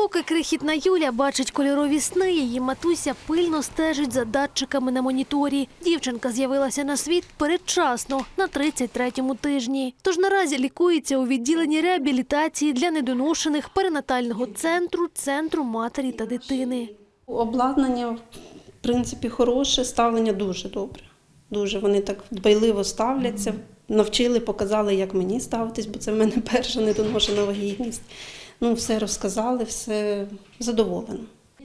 Поки крихітна Юля бачить кольорові сни, її матуся пильно стежить за датчиками на моніторі. Дівчинка з'явилася на світ передчасно на 33-му тижні. Тож наразі лікується у відділенні реабілітації для недоношених перинатального центру центру матері та дитини. Обладнання, в принципі, хороше, ставлення дуже добре. Дуже вони так дбайливо ставляться, навчили, показали, як мені ставитись, бо це в мене перша недоношена вагітність. Ну, все розказали, все задоволено.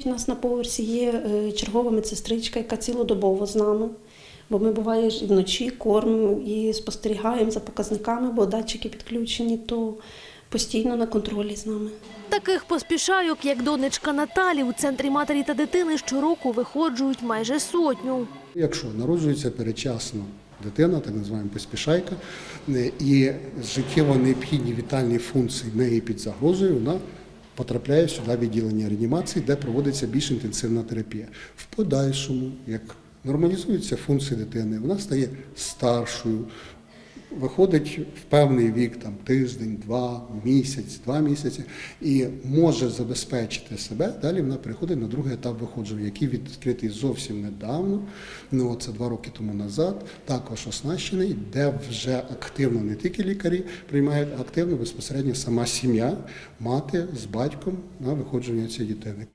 У нас на поверсі є е, чергова медсестричка, яка цілодобово з нами. Бо ми буває ж і вночі кормимо і спостерігаємо за показниками, бо датчики підключені, то постійно на контролі з нами. Таких поспішайок, як донечка Наталі, у центрі матері та дитини щороку виходжують майже сотню. Якщо народжується передчасно дитина, так називаємо поспішайка, е, і життєво необхідні вітальні функції неї під загрозою, вона потрапляє сюди в відділення реанімації, де проводиться більш інтенсивна терапія. В подальшому, як нормалізуються функції дитини, вона стає старшою, виходить в певний вік, там тиждень, два, місяць, два місяці, і може забезпечити себе. Далі вона переходить на другий етап виходження, який відкритий зовсім недавно. Ну це два роки тому назад. Також оснащений, де вже активно не тільки лікарі приймають, а активно безпосередньо сама сім'я, мати з батьком на виходження цієї дитини.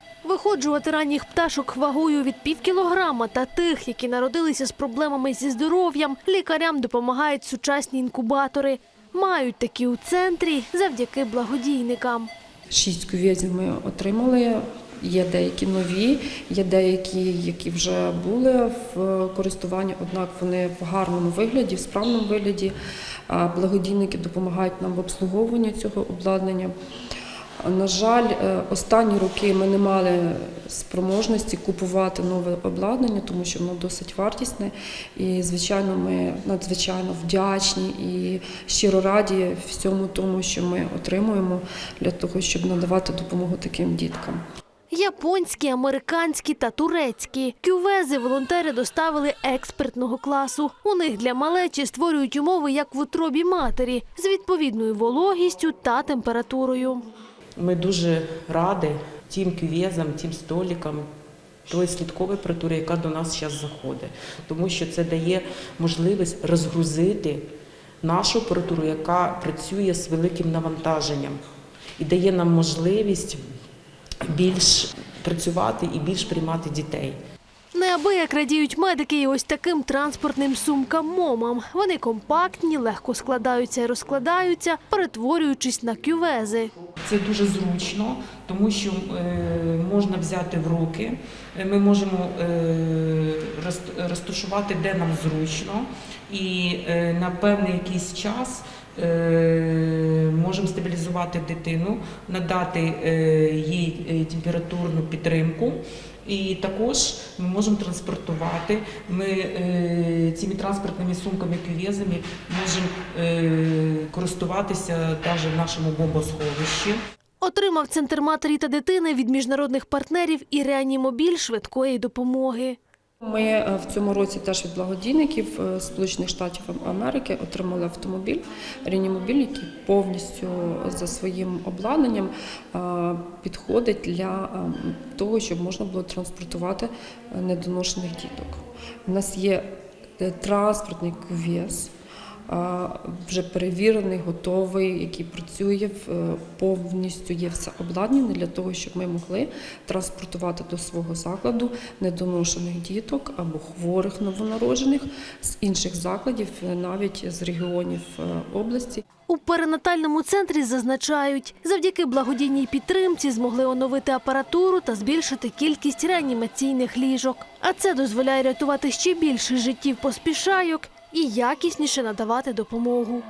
Виходжувати ранніх пташок вагою від пів кілограма та тих, які народилися з проблемами зі здоров'ям, лікарям допомагають сучасні інкубатори. Мають такі у центрі завдяки благодійникам. Шість кювезів ми отримали. Є деякі нові, є деякі, які вже були в користуванні, однак вони в гарному вигляді, в справному вигляді. Благодійники допомагають нам в обслуговуванні цього обладнання. На жаль, е, останні роки ми не мали спроможності купувати нове обладнання, тому що воно досить вартісне. І, звичайно, ми надзвичайно вдячні і щиро раді всьому тому, що ми отримуємо для того, щоб надавати допомогу таким діткам. Японські, американські та турецькі кювези волонтери доставили експертного класу. У них для малечі створюють умови як в утробі матері з відповідною вологістю та температурою. Ми дуже раді тим кювезам, тим столикам, тої слідкової апаратури, яка до нас зараз заходить. Тому що це дає можливість розгрузити нашу апаратуру, яка працює з великим навантаженням, і дає нам можливість більш працювати і більш приймати дітей. Неабияк радіють медики і ось таким транспортним сумкам-момам. Вони компактні, легко складаються і розкладаються, перетворюючись на кювези. Це дуже зручно, тому що е, можна взяти в руки. Ми можемо е, роз- розташувати, де нам зручно, і е, на певний якийсь час можемо стабілізувати дитину, надати е, їй е, температурну підтримку. І також ми можемо транспортувати. Ми е, цими транспортними сумками кювезами можемо е, користуватися навіть в нашому бомбосховищі. Отримав центр матері та дитини від міжнародних партнерів і реанімобіль швидкої допомоги. Ми е, в цьому році теж від благодійників е, Сполучених Штатів Америки отримали автомобіль, Рінімобіль, який повністю за своїм обладнанням е, підходить для того, щоб можна було транспортувати недоношених діток. У нас є транспортний кувес. Вже перевірений, готовий, який працює е, повністю є все обладнане для того, щоб ми могли транспортувати до свого закладу недоношених діток або хворих новонароджених з інших закладів, е, навіть з регіонів е, області. У перинатальному центрі зазначають, завдяки благодійній підтримці змогли оновити апаратуру та збільшити кількість реанімаційних ліжок. А це дозволяє рятувати ще більше життів поспішайок і якісніше надавати допомогу.